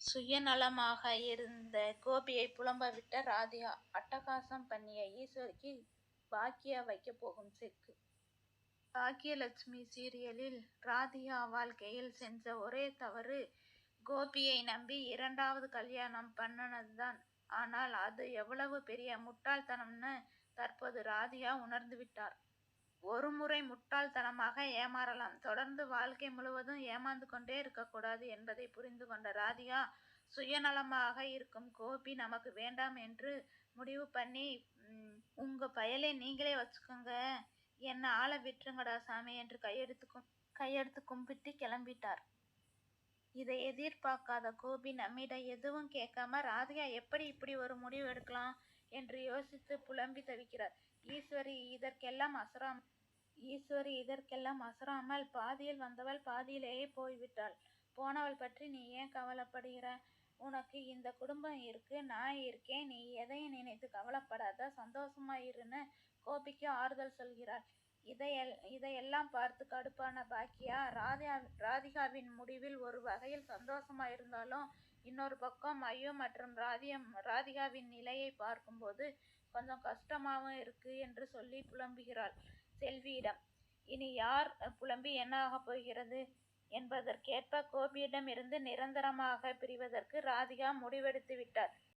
சுயநலமாக இருந்த கோபியை புலம்பவிட்ட ராதிகா அட்டகாசம் பண்ணிய ஈஸ்வரிக்கு பாக்கியா வைக்கப் போகும் செக்கு. பாக்கியலட்சுமி சீரியலில் ராதிகா வாழ்க்கையில் சென்ற ஒரே தவறு கோபியை நம்பி இரண்டாவது கல்யாணம் பண்ணனதுதான். ஆனால் அது எவ்வளவு பெரிய முட்டாள்தனம்னு தற்போது ராதிகா ஒரு முறை முட்டாள்தனமாக ஏமாறலாம். தொடர்ந்து வாழ்க்கை முழுவதும் ஏமாந்து கொண்டே இருக்கக்கூடாது என்பதை புரிந்து கொண்ட ராதிகா சுயநலமாக இருக்கும் கோபி நமக்கு வேண்டாம் என்று முடிவு பண்ணி உங்க பயலை நீங்களே வச்சுக்கோங்க என்ன ஆள விட்டுருங்கடா சாமி என்று கையெடுத்து கும்பிட்டு கிளம்பிட்டார். இதை எதிர்பார்க்காத கோபி நம்மிடம் எதுவும் கேட்காம ராதிகா எப்படி இப்படி ஒரு முடிவு எடுக்கலாம் என்று யோசித்து புலம்பி தவிக்கிறார். ஈஸ்வரி இதற்கெல்லாம் அசராம் ஈஸ்வரி இதற்கெல்லாம் அசராமல் பாதியில் வந்தவள் பாதியிலேயே போய்விட்டாள். போனவள் பற்றி நீ ஏன் கவலைப்படுகிற? உனக்கு இந்த குடும்பம் இருக்கு நான் இருக்கேன் நீ எதையும் நினைத்து கவலைப்படாத சந்தோஷமா இருன்னு கோபிக்கு ஆறுதல் சொல்கிறாள். இதையெல்லாம் பார்த்து கடுப்பான பாக்கியா ராதியா ராதிகாவின் முடிவில் ஒரு வகையில் சந்தோஷமா இருந்தாலும் இன்னொரு பக்கம் ஐயோ மற்றும் ராதியம் ராதிகாவின் நிலையை பார்க்கும்போது கொஞ்சம் கஷ்டமாகவும் இருக்கு என்று சொல்லி புலம்புகிறாள் செல்வியிடம். இனி யார் புலம்பி என்ன ஆகப்போகிறது என்பதற்கேற்ப கோபியிடம் இருந்து நிரந்தரமாக பிரிவதற்கு ராதிகா முடிவெடுத்து விட்டார்